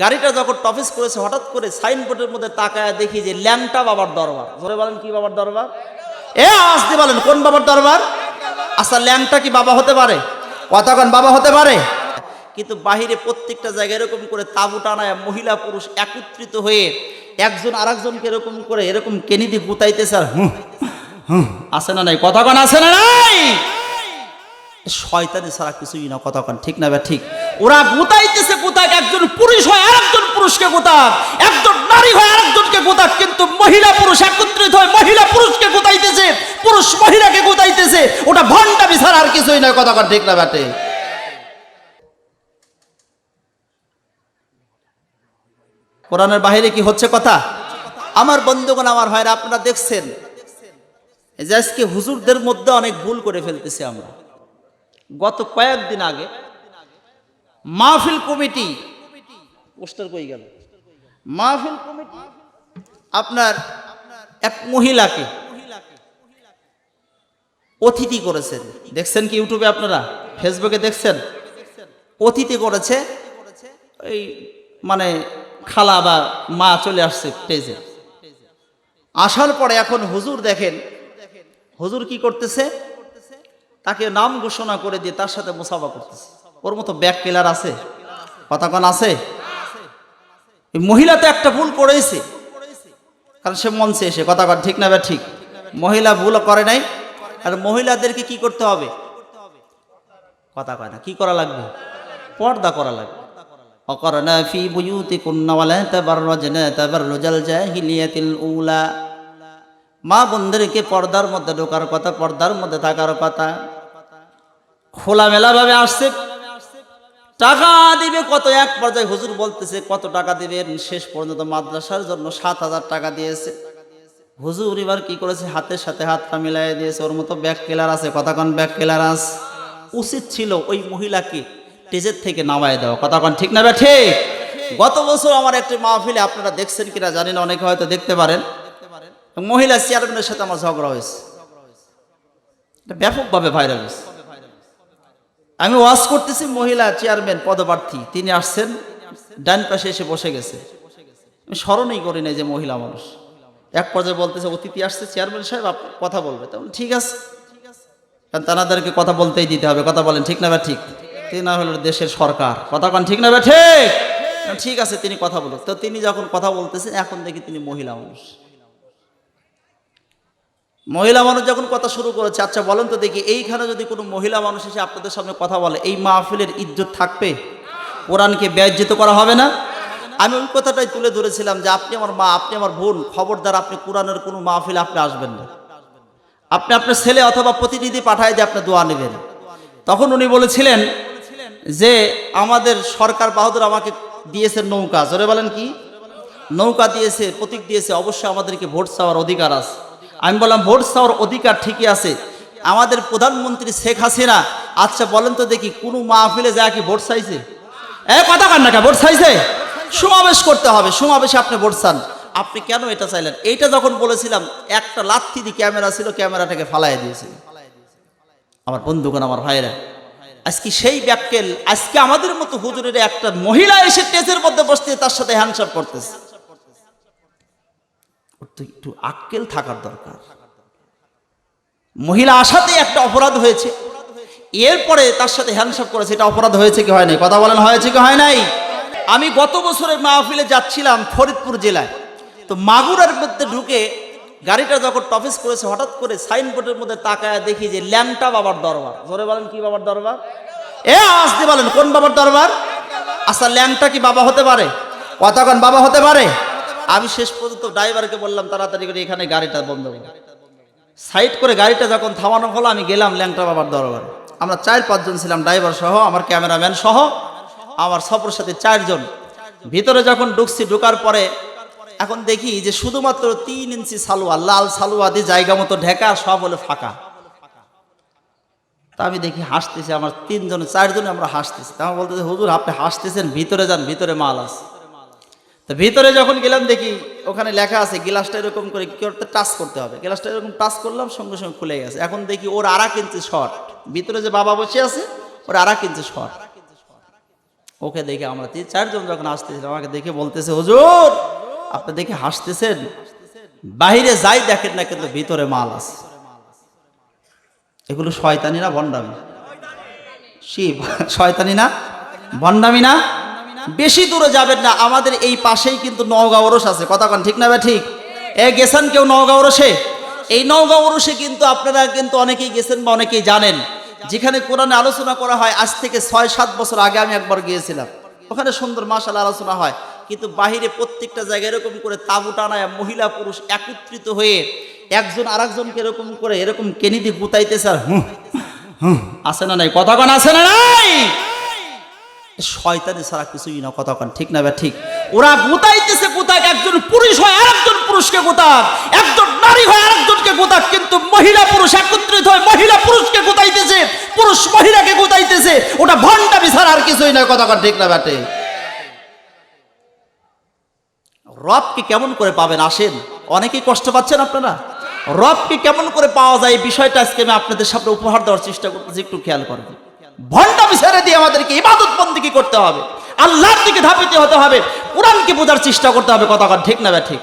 গাড়িটা যখন টফিস করেছে, হঠাৎ করে সাইনবোর্ডের মধ্যে তাকায় দেখি যে ল্যাংটা বাবার দরবার। ধরে বলেন কি বাবার দরবার? এ, আসতে বলেন, কোন বাবার দরবার? আচ্ছা ল্যাংটা কি বাবা হতে পারে? কতক্ষণ বাবা হতে পারে? কিন্তু বাহিরে প্রত্যেকটা জায়গায় এরকম করে তাবু টানায় মহিলা পুরুষ একত্রিত হয়ে একজন আরেকজনকে এরকম করে, এরকম কেনিদি গুতাইতেছে আর হুঁ হুঁ, আছে না নাই? কতক্ষণ আছে না নাই? শয়তানি ছাড়া কিছুই না, কতক্ষণ? ঠিক না বা, ঠিক। ওরা গুতাইতেছে গুতাক, একজন পুরুষ হয় আরেকজন পুরুষকে গুতাক। একজন নারী হয় আরেকজনকে গুতাক, কিন্তু মহিলা পুরুষ একত্রিত হয়, মহিলা পুরুষকে গুতাইতেছে, পুরুষ মহিলাকে গুতাইতেছে। ওটা ভণ্ডা ছাড়া আর কিছুই নয়, কথা ঠিক না বাটে কোরআনের বাইরে কি হচ্ছে কথা? আমার বন্ধুগণ, আমার ভাইরা, আপনারা দেখছেন যে আজকে হুজুরদের মধ্যে অনেক ভুল করে ফেলতেছি আমরা। গত কয়েকদিন আগে মাহফিল কমিটি। পোস্টার কই গেল? মাহফিল কমিটি আপনার এক মহিলাকে অতিথি করেছেন। দেখছেন কি ইউটিউবে আপনারা? ফেসবুকে দেখছেন? অতিথি করেছে এই মানে খালা বা মা চলে আসছে স্টেজে আসার পরে এখন হুজুর দেখেন হুজুর কি করতেছে? তাকে নাম ঘোষণা করে দিয়ে তার সাথে মুসাফা করতেছে। ওর মতো ব্যাক কিলার আছে? কথা কন আছে মহিলা তো একটা ভুল করেছে কারণ সে মঞ্চে এসে কথা কন ঠিক না বা ঠিক? মহিলা ভুল করে নাই। আর মহিলাদেরকে কি করতে হবে? কথা কয় না, কি করা লাগবে? পর্দা করা লাগবে। ফি উলা। মা বোনদেরকে পর্দার মধ্যে ঢোকার কথা, পর্দার মধ্যে থাকার কথা। খোলামেলাভাবে আসছে। টাকা দিবে কত? এক পর্যায়ে হুজুর বলতেছে, কত টাকা দিবেন? শেষ পর্যন্ত মাদ্রাসার জন্য সাত হাজার টাকা দিয়েছে। হুজুর এবার কি করেছে? হাতের সাথে হাতটা মিলাই দিয়েছে। ওর মতো ব্যাক কেলার আছে। কতক্ষণ ব্যাক কেলার আস উচিত ছিল ওই মহিলাকে টেজের থেকে নামায় দেওয়া। কতক্ষণ ঠিক না বে? ঠিক। গত বছর আমার একটি মাহফিলে আপনারা দেখছেন কিনা জানি না, অনেকে হয়তো দেখতে পারেন। মহিলা চেয়ারম্যানের সাথে আমার ঝগড়া হয়েছে। ব্যাপকভাবে ভাইরাল হয়েছে। আমি ওয়াজ করতেছি, মহিলা চেয়ারম্যান পদপ্রার্থী। তিনি আসছেন, ডান পাশে এসে বসে গেছে। আমি স্মরণই করি নাই যে মহিলা মানুষ। এক পর্যায়ে বলতেছে, অতিথি আসছে চেয়ারম্যান সাহেব কথা বলবে। তখন ঠিক আছে। কারণ তানাদেরকে কথা বলতেই দিতে হবে। কথা বলেন, ঠিক না বা ঠিক? তিনি না হলো দেশের সরকার। কথা কন, ঠিক না বা ঠিক। ঠিক আছে, তিনি কথা বলুক। তো তিনি যখন কথা বলতেছেন, এখন দেখি তিনি মহিলা মানুষ। মহিলা মানুষ যখন কথা শুরু করেছে আচ্ছা বলেন তো দেখি, এইখানে যদি কোনো মহিলা মানুষ এসে আপনাদের সামনে কথা বলে, এই মাহফিলের ইজ্জত থাকবে? কোরআনকে ব্যয়জিত করা হবে না? আমি ওই কথাটাই তুলে ধরেছিলাম যে আপনি আমার মা, আপনি আমার বোন, খবরদার, আপনি কোরআনের কোনো মাহফিলে আপনি আসবেন না। আপনি আপনার ছেলে অথবা প্রতিনিধি পাঠায় দিয়ে আপনি দোয়া নেবেন। তখন উনি বলেছিলেন যে, আমাদের সরকার বাহাদুর আমাকে দিয়েছে নৌকা। জোরে বলেন কি? নৌকা দিয়েছে, প্রতীক দিয়েছে, অবশ্যই আমাদেরকে ভোট চাওয়ার অধিকার আছে। আমি বললাম, ভোট চাওয়ার অধিকার ঠিকই আছে। আমাদের প্রধানমন্ত্রী শেখ হাসিনা আচ্ছা বলেন তো দেখি, কোনো মাহফিলে যায় কি ভোট চাইছে? এ কথা কান না ভোট চাইছে? সমাবেশ করতে হবে, সমাবেশে আপনি ভোট চান। আপনি কেন এটা চাইলেন? এইটা যখন বলেছিলাম, একটা লাথি দিয়ে ক্যামেরা ছিল, ক্যামেরাটাকে ফালাই দিয়েছিল আমার বন্ধুগণ, আমার ভাইরা আজকে সেই ব্যাককেল, আজকে আমাদের মতো হুজুরের একটা মহিলা এসে টেজের মধ্যে বসতে, তার সাথে হ্যান্ডশপ করতেছে। একটু আক্কেল থাকার দরকার। মহিলা আসাতে একটা অপরাধ হয়েছে। এরপরে তার সাথে হ্যান্ডশপ করেছে, এটা অপরাধ হয়েছে কি হয় নাই? কথা বলেন, হয়েছে কি হয় নাই? আমি গত বছরের মাহফিলে যাচ্ছিলাম ফরিদপুর জেলায়। তো মাগুরার মধ্যে ঢুকে গাড়িটা যখন টফিস করেছে, হঠাৎ করে সাইনবোর্ডের মধ্যে তাকায় দেখি যে ল্যাংটা বাবার দরবার। ধরে বলেন, কি বাবার দরবার? এ আসতে বলেন, কোন বাবার দরবার? আচ্ছা ল্যাংটা কি বাবা হতে পারে? কতক্ষণ বাবা হতে পারে? আমি শেষ পর্যন্ত ড্রাইভারকে বললাম, তাড়াতাড়ি করে এখানে গাড়িটা বন্ধ করো। সাইড করে গাড়িটা যখন থামানো হলো, আমি গেলাম ল্যাংটা বাবার দরবারে। আমরা চার পাঁচজন ছিলাম, ড্রাইভার সহ, আমার ক্যামেরাম্যান সহ, আমার সফর সাথে চারজন ভিতরে যখন ঢুকছি, ঢুকার পরে এখন দেখি যে শুধুমাত্র তিন ইঞ্চি সালোয়া লাল সালোয়া দিয়ে জায়গা মতো ঢেকা, সব হলো ফাঁকা। তা আমি দেখি হাসতেছি, আমার তিনজন, চারজনে আমরা হাসতেছি। তা আমার বলতেছে, হুজুর, আপনি হাসতেছেন, ভিতরে যান, ভিতরে মাল আছে। তো ভিতরে যখন গেলাম দেখি ওখানে লেখা আছে, গ্লাসটা এরকম করে কি করতে টাচ করতে হবে। গ্লাসটা এরকম টাচ করলাম, সঙ্গে সঙ্গে খুলে গেছে। এখন দেখি ওর আর ইঞ্চি শর্ট ভিতরে যে বাবা বসে আছে, ওর আর ইঞ্চি শর্ট ওকে দেখে আমরা তিন, চারজন যখন আসতেছিলাম, আমাকে দেখে বলতেছে, হুজুর, আপনি দেখে হাসতেছেন? বাহিরে যাই দেখেন না, কিন্তু ভিতরে মাল আছে। এগুলো শয়তানি না, ভণ্ডামি? শিব শয়তানি না? ভণ্ডামি না? বেশি দূরে যাবেন না, আমাদের এই পাশেই কিন্তু নওগাঁ ওরস আছে। কথা কন, ঠিক না বা ঠিক? এ, গেছেন কেউ নওগাঁ ওরসে? এই নওগাঁ ওরসে কিন্তু আপনারা কিন্তু অনেকেই গেছেন বা অনেকেই জানেন। যেখানে কোরআনে আলোচনা করা হয়, আজ থেকে ছয়, সাত বছর আগে আমি একবার গিয়েছিলাম। ওখানে সুন্দর মাসাল আলোচনা হয়। কিন্তু বাহিরে প্রত্যেকটা জায়গায় এরকম করে তাবু টানায় মহিলা পুরুষ একত্রিত হয়ে একজন আরেকজনকে এরকম করে, এরকম কেনিদি গুতাইতেছে আর হুঁ হুঁ, আছে না নাই? কথা কন, আছে না নাই? শয়তানি ছাড়া কিছুই না, কথা কন, ঠিক না বা, ঠিক। ওরা গুতাইতেছে, গুতাক, একজন পুরুষ হয়, আরেকজন পুরুষকে গুতাক। একজন নারী হয়, আরেকজনকে গুতাক, কিন্তু মহিলা পুরুষ একত্রিত হয়, মহিলা পুরুষকে গুতাইতেছে, পুরুষ মহিলাকে গুতাইতেছে। ওটা ভণ্ডামি ছাড়া আর কিছুই না, কথা কন, ঠিক না ব্যাটে রবকে কেমন করে পাবেন, আসেন। অনেকেই কষ্ট পাচ্ছেন আপনারা? রবকে কেমন করে পাওয়া যায়, এই বিষয়টা আজকে আমি আপনাদের সামনে উপহার দেওয়ার চেষ্টা করতেছি, একটু খেয়াল করবেন ভণ্ডামি ছেড়ে দিয়ে আমাদেরকে ইবাদত বন্দিকে করতে হবে? আল্লাহর দিকে ধাপিতে হতে হবে। কোরআনকে বোঝার চেষ্টা করতে হবে। কথা ঠিক না ঠিক?